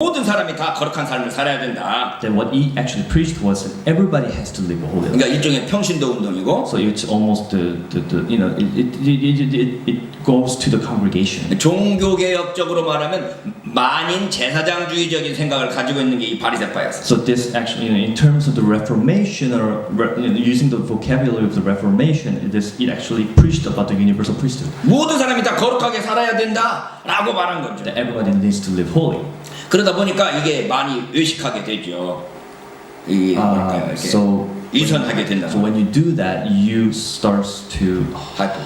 모든 사람이 다 거룩한 삶을 살아야 된다. Then what he actually preached was that everybody has to live a holy life. 그러니까 일종의 평신도 운동이고 So it's almost the, the, the you know it, it, it, it, it, it goes to the congregation. 종교 개혁적으로 말하면 만인 제사장주의적인 생각을 가지고 있는 게 이 바리새파였어. So this actually, you know, in terms of the Reformation, or re, you know, using the vocabulary of the Reformation, it, is, it actually preached about the universal priesthood. 모든 사람이 다 거룩하게 살아야 된다라고 말한 거죠. That everybody needs to live holy. 그러다 보니까 이게 많이 의식하게 되죠. 이게 뭐랄까요? Uh, 이렇게 so, 위선하게 된다. so when you do that, you start to, 하여튼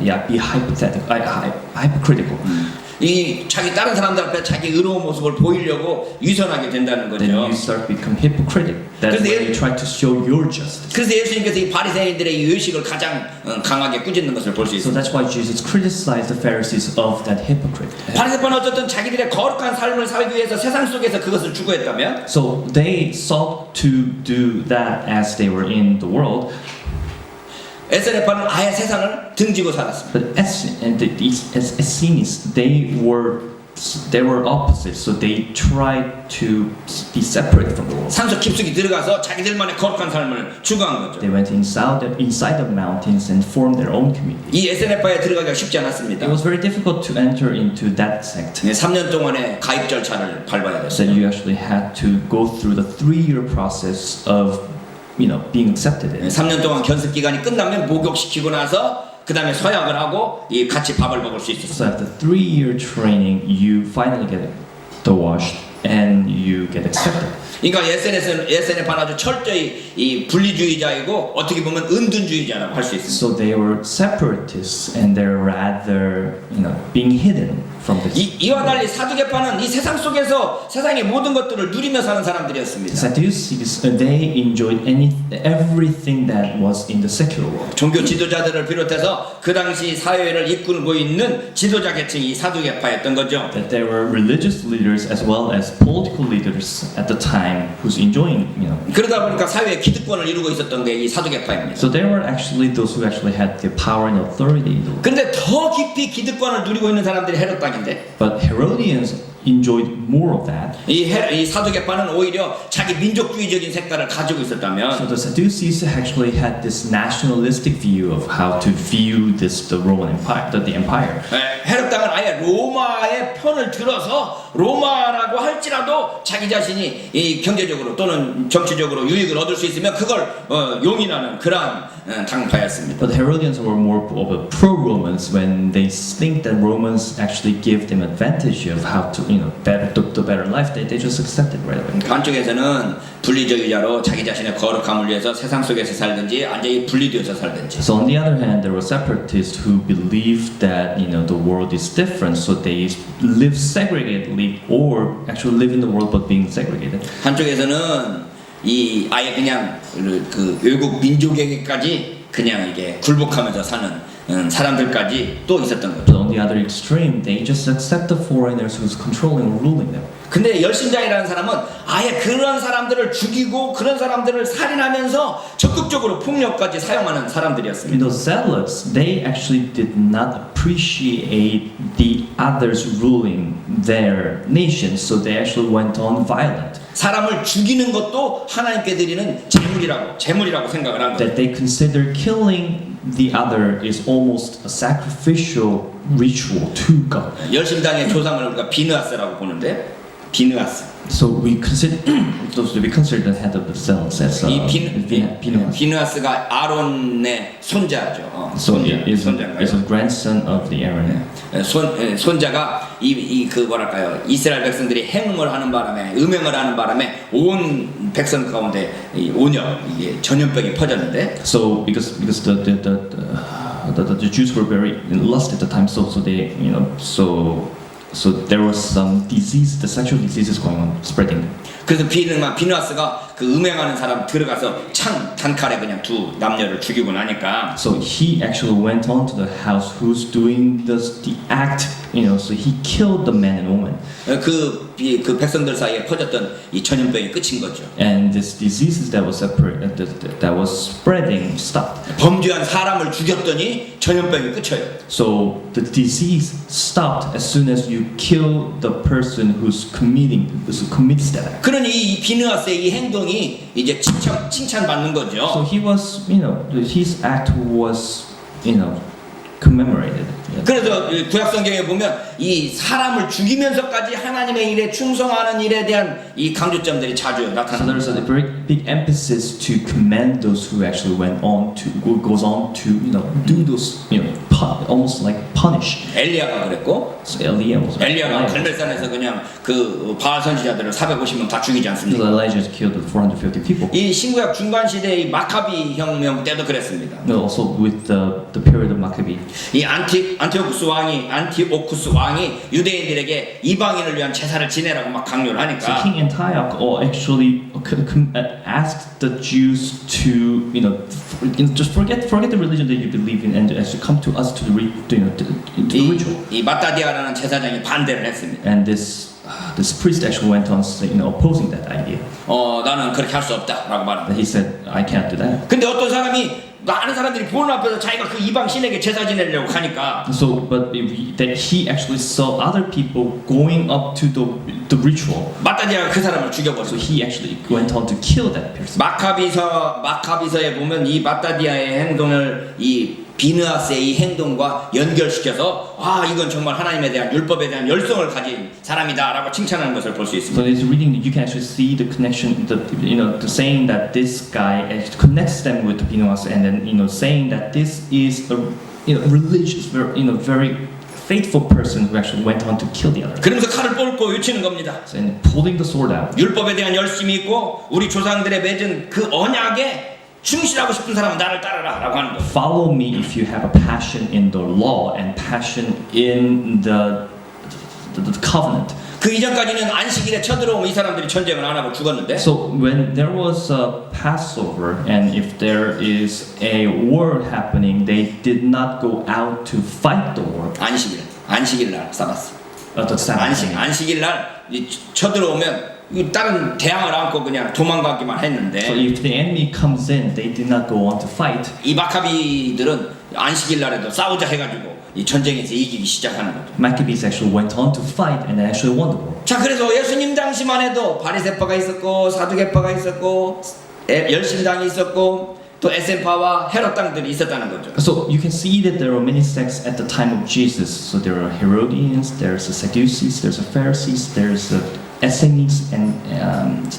yeah, be hypothetical, uh, hy- hypocritical. 이 자기 다른 사람들 앞에 자기 의로운 모습을 보이려고 위선하게 된다는 Then 거죠. you start to become hypocritic. That's Because when they- you try to show your justice. 그래서 예수님께서 이 바리새인들의 이 의식을 가장 어, 강하게 꾸짖는 것을 볼 수 So 있습니다. that's why Jesus criticized the Pharisees of that hypocrite. 바리새파는 어쨌든 자기들의 거룩한 삶을 살기 위해서 세상 속에서 그것을 추구했다면 So they sought to do that as they were in the world, 에스레파는 아예 세상을 등지고 살았습니다. but as and the, these as Essenes, they were they were opposite. So they tried to be separate from the world. 산속 깊숙이 들어가서 자기들만의 거룩한 삶을 추구한 거죠. They went inside the, inside the mountains and formed their own community. 이 에스레파에 들어가기가 쉽지 않았습니다. It was very difficult to enter into that sect. 네, 3년 동안의 가입 절차를 밟아야 So 됐어요. you actually had to go through the three-year process of, you know, being accepted in. 네, 3년 동안 견습 기간이 끝나면 목욕시키고 나서 그 다음에 서약을 하고 이 같이 밥을 먹을 수 있었어요. So after three-year training, you finally get the wash and you get accepted. 그러니까 SNS는 SNF는 아주 철저히 이 분리주의자이고 어떻게 보면 은둔주의자라고 할 수 있습니다. So they were separatists and they're rather, you know, being hidden from this. 이, 이와 달리 사두개파는 이 세상 속에서 세상의 모든 것들을 누리며 사는 사람들이었습니다. Sadducees, uh, they enjoyed any everything that was in the secular world. 종교 지도자들을 비롯해서 그 당시 사회를 이끌고 있는 지도자 계층이 사두개파였던 거죠. That there were religious leaders as well as political leaders at the time who's enjoying, you know. 그러다 보니까 사회의 기득권을 이루고 있었던 게 이 사두개파입니다. So there were actually those who actually had the power and authority. 근데 더 깊이 기득권을 누리고 있는 사람들이 헤롯 땅 인데 But Herodians enjoyed more of that. 이, 헤, 이 사두개파는 오히려 자기 민족주의적인 색깔을 가지고 So 있었다면 the Sadducees actually had this nationalistic view of how to view this the Roman Empire, the, the empire. 에, 헤롯 땅은 아예 로마의 편을 들어서 로마라고 할지라도 자기 자신이 이 경제적으로 또는 정치적으로 유익을 얻을 수 있으면 그걸 어, 용인하는 그러한 어, 당파였습니다. But Herodians were more of a pro-Romans when they think that Romans actually give them advantage of how to, you know, better the, the better life. They, they just accept it right away. 한쪽에서는 분리주의자로 자기 자신의 거룩함을 위해서 세상 속에서 살든지 완전히 분리되어서 살든지 So on the other hand, there were separatists who believed that you know the world is different, so they live segregatedly, or actually live in the world but being segregated. 한쪽에서는 이 아예 그냥 그, 그 외국 민족에게까지 그냥 이게 굴복하면서 사는 음, 사람들까지 또 있었던 거죠. But on the other extreme, they just accept the foreigners who's controlling or ruling them. 근데 열심장이라는 사람은 아예 그런 사람들을 죽이고 그런 사람들을 살인하면서 적극적으로 폭력까지 사용하는 사람들이었습니다. know, zealots, they actually did not appreciate the others ruling their nation, so they actually went on violent. 사람을 죽이는 것도 하나님께 드리는 재물이라고 재물이라고 생각을 한 거예요. That they consider killing the other is almost a sacrificial ritual to God. 열심당의 조상을 우리가 비느하스라고 보는데 비느하스. So we consider those we consider the head of the zealots as uh, 이 비, Phin- Phinehas. 비느하스가 아론의 손자죠. 어, So 손자, he is, 손자인가요? is a grandson of the Aaron. 에, 손 에, 손자가 이 이 그 뭐랄까요 이스라엘 백성들이 행음을 하는 바람에 음행을 하는 바람에 온 백성 가운데 이 온역 이게 전염병이 퍼졌는데 So because because the the the, the, the, the Jews were very in lust at the time, so so they you know so so there was some disease, the sexual diseases going on spreading. 그래서 비느마 비느하스가 그 음행하는 사람 들어가서 창 단칼에 그냥 두 남녀를 죽이고 나니까 So he actually went on to the house who's doing this, the act, you know, so he killed the man and woman. 그, 이- 그 백성들 사이에 퍼졌던 이 전염병이 끝인 거죠. And this diseases that was separate, uh, that, that- that was spreading stopped. 범죄한 사람을 죽였더니 전염병이 끝쳐요. So the disease stopped as soon as you kill the person who's committing, who commits that act. 그러니 이 비느하스의 이 행동이 이제 칭찬, 칭찬받는 So 거죠. he was, you know, his act was, you know, commemorated. 그래서 이 구약 성경에 보면 이 사람을 죽이면서까지 하나님의 일에 충성하는 일에 대한 이 강조점들이 자주 So there's a 나타납니다. very big emphasis to commend those who actually went on to, who goes on to, you know, do those, you know, pu- almost like punish. 엘리야가 그랬고 So was. 엘리야가. 갈멜산에서 그냥 그 바알 선지자들을 450명 다 죽이지 So 않습니까? Elijah killed 450 people. 이 신구약 중간 시대의 마카비 혁명 때도 그랬습니다. And also with the, the period of Maccabee. 이 안티 안티오쿠스 왕이 안티오쿠스 왕이 유대인들에게 이방인을 위한 제사를 지내라고 막 강요를 So 하니까 King Antioch or actually c- c- uh, asked the Jews to, you know, f- you know, just forget forget the religion that you believe in and actually come to us to the, re, to, you know, to, to the 이, ritual. 이 마따디아라는 제사장이 반대를 했습니다. And this uh, this priest actually went on, you know, opposing that idea. 어 나는 그렇게 할 수 없다라고 말합니다. That he said, I can't do that. 근데 어떤 사람이 많은 사람들이 보는 앞에서 자기가 그 이방 신에게 제사 지내려고 하니까 So, but he- that he actually saw other people going up to the the ritual. 마따디아가 그 사람을 So 죽여버렸어요. he actually went on to kill that person. 마카비서 마카비서에 보면 이 마따디아의 행동을 이 비느하스의 이 행동과 연결시켜서 아 이건 정말 하나님에 대한 율법에 대한 열성을 가진 사람이다라고 칭찬하는 것을 볼수 So 있습니다. it's reading you can actually see the connection, the you know, the saying that this guy connects them with Pinoas, and then you know saying that this is a you know religious, very you know very faithful person who actually went on to kill the other. 그러면서 칼을 뽑고 외치는 겁니다. So, and pulling the sword out. 율법에 대한 열심이 있고 우리 조상들의 맺은 그 언약에 충실하고 싶은 사람은 나를 따르라라고 하는 거예요. Follow me if you have a passion in the law and passion in the the, the covenant. 그 이전까지는 안식일에 쳐들어오면 이 사람들이 전쟁을 안 하고 죽었는데 So when there was a Passover and if there is a war happening, they did not go out to fight the war. 안식일 안식일 날 싸봤어. Uh, the Sabbath. 안식 안식일 날 이 쳐들어오면 이 다른 대항을 안고 그냥 도망가기만 So 했는데 if the enemy comes in, they did not go on to fight. 이 마카비들은 안식일 날에도 싸우자 해가지고 이 전쟁에서 이기기 시작하는 거죠. Maccabees actually went on to fight and actually won the war. 자 그래서 예수님 당시만 해도 바리새파가 있었고 사두개파가 있었고 에- 열심당이 있었고 또 에센파와 헤롯 당들이 있었다는 거죠. So you can see that there are many sects at the time of Jesus. So there are Herodians, there's the Sadducees, there's the Pharisees, there's the Essenes, and um,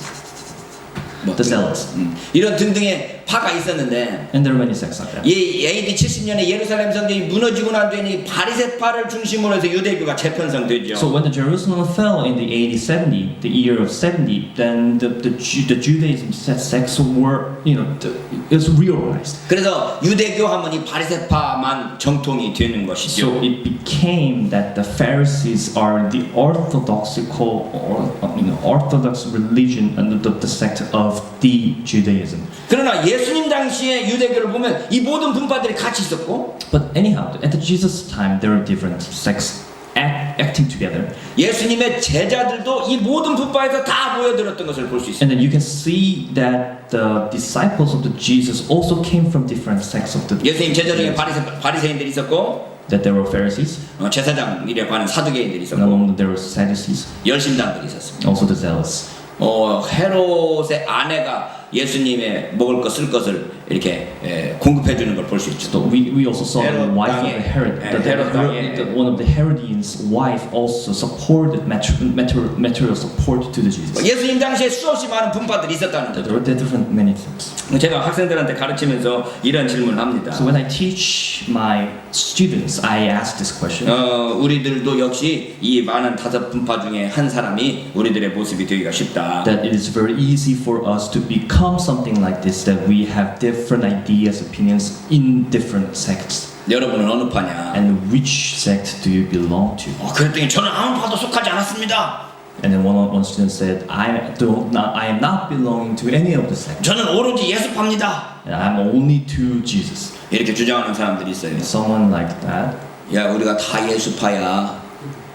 뭐 the Zealots. 음, 이런 등등의 파가 있었는데 And there are many sects like that. 이 AD 70년에 예루살렘 성전이 무너지고 난 뒤에 바리새파를 중심으로 해서 유대교가 재편성되죠. So when the Jerusalem fell in the AD 70, the year of 70, then the the, Ju- the Judaism sects were, you know, the, it was reorganized. 그래서 유대교 하면 이 바리새파만 정통이 되는 So 것이죠. it became that the Pharisees are the orthodoxical or you know, orthodox religion and the, the sect of the Judaism. 그러나 예 수님 당시에 유대교를 보면 이 모든 분파들이 같이 있었고 But anyhow, at the Jesus time, there are different sects act, acting together, 예수님의 제자들도 이 모든 분파에서 다 모여들었던 것을 볼 수 있습니다. and then you can see that the disciples of the Jesus also came from different sects of the. 예수님 제자 중에 바리새, 바리새인들이 있었고 That there were Pharisees, 어, 제사장이라고 하는 사두개인들이 and 있었고 among them there were Sadducees, 열심당들이 있었습니다. also the Zealots. 어, 헤롯의 아내가 예수님의 먹을 것 쓸 것을 이렇게 에, 공급해 주는 걸 볼 수 있죠. So we, we also saw the wife of the Herod, 예, the, 땅에, the, one of the Herodians' wife also supported material, material, support to the Jesus. 예수님 당시에 수없이 많은 분파들이 있었다는 There 거죠. were different many things. 제가 학생들한테 가르치면서 이런 질문을 합니다. So when I teach my students, I ask this question. 어, 우리들도 역시 이 많은 다섯 분파 중에 한 사람이 우리들의 모습이 되기가 쉽다. that it is very easy for us to become something like this that we have different ideas opinions in different sects 여러분은 어느 파냐? and which sect do you belong to 어, 그랬더니 저는 아무 파도 속하지 않았습니다. And then one one student said, "I don't not I am not belonging to any of the sect. 저는 오로지 예수파입니다. And I'm only to Jesus." 이렇게 주장하는 사람들이 있어요. Someone like that. 야, 우리가 다 예수파야.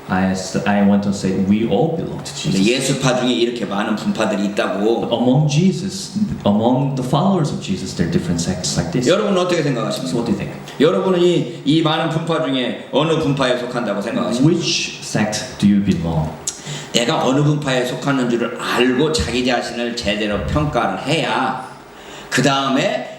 I I want to say we all belong to Jesus. 예수파 중에 이렇게 많은 분파들이 있다고. Among Jesus, among the followers of Jesus, there are different sects like this. 여러분은 어떻게 생각하십니까? what do you think? 여러분은 이, 이 많은 분파 중에 어느 분파에 속한다고 생각하십니까? Which sect do you belong? 내가 어느 분파에 속하는 줄을 알고 자기 자신을 제대로 평가를 해야 그 다음에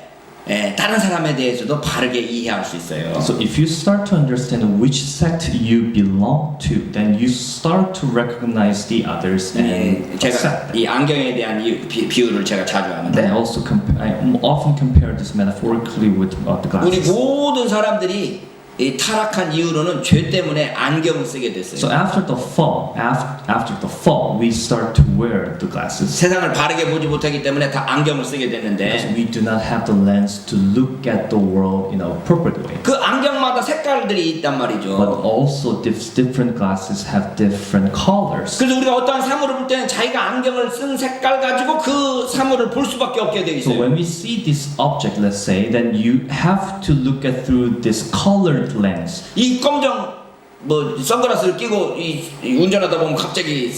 다른 사람에 대해서도 바르게 이해할 수 있어요. So if you start to understand which sect you belong to, then you start to recognize the others and 예, 제가 accept them. 이 안경에 대한 이 비, 비유를 제가 자주 And I 하는데 also comp- I often compare this metaphorically with uh, the 우리 glasses. 모든 사람들이 이 타락한 이후로는 죄 때문에 안경을 쓰게 So 됐어요. after the fall, after, after the fall, we start to wear the glasses. 세상을 바르게 보지 못하기 때문에 다 안경을 쓰게 Because 됐는데 we do not have the lens to look at the world in a appropriate way. 그 안경마다 색깔들이 있단 But 말이죠. also, these different glasses have different colors. 그래서 우리가 어떠한 사물을 볼 때는 자기가 안경을 쓴 색깔 가지고 그 사물을 볼 수밖에 없게 돼 So 있어요. when we see this object, let's say, then you have to look at through this colored lens. 이 검정 뭐 선글라스를 끼고 이, 이 운전하다 보면 갑자기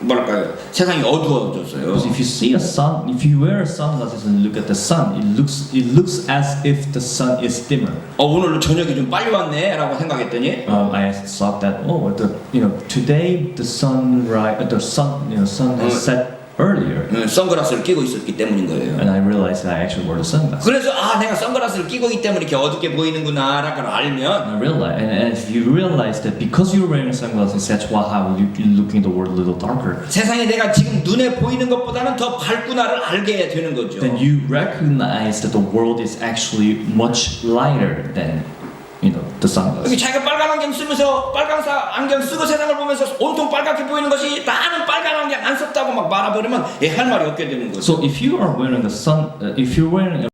뭐랄까요 세상이 어두워졌어요. Because if you see a sun, if you wear sunglasses and look at the sun, it looks it looks as if the sun is dimmer. 어 오늘 저녁이 좀 빨리 왔네라고 생각했더니 Um, I thought that oh, the you know today the sun ri- uh, the sun you know sun has set earlier, 음, 선글라스를 끼고 있었기 때문인 거예요. and I realized that I actually wore the sunglasses. 그래서 아 내가 선글라스를 끼고 있기 때문에 이렇게 어둡게 보이는구나라는 걸 알면 And I realized, and, and if you realize that because you're wearing sunglasses, that's why how you you're looking the world a little darker. 세상에 내가 지금 눈에 보이는 것보다는 더 밝구나를 알게 되는 거죠. Then you recognize that the world is actually much lighter than you know the 여기 sunglasses. 자기가 빨간 안경 쓰면서 빨간 사 안경 쓰고 세상을 보면서 온통 빨갛게 보이는 것이 나는 빨간 안경 안 썼다고 막 말아버리면 얘할 말이 없게 되는 거죠. So if you are wearing the sun, uh, if you're wearing a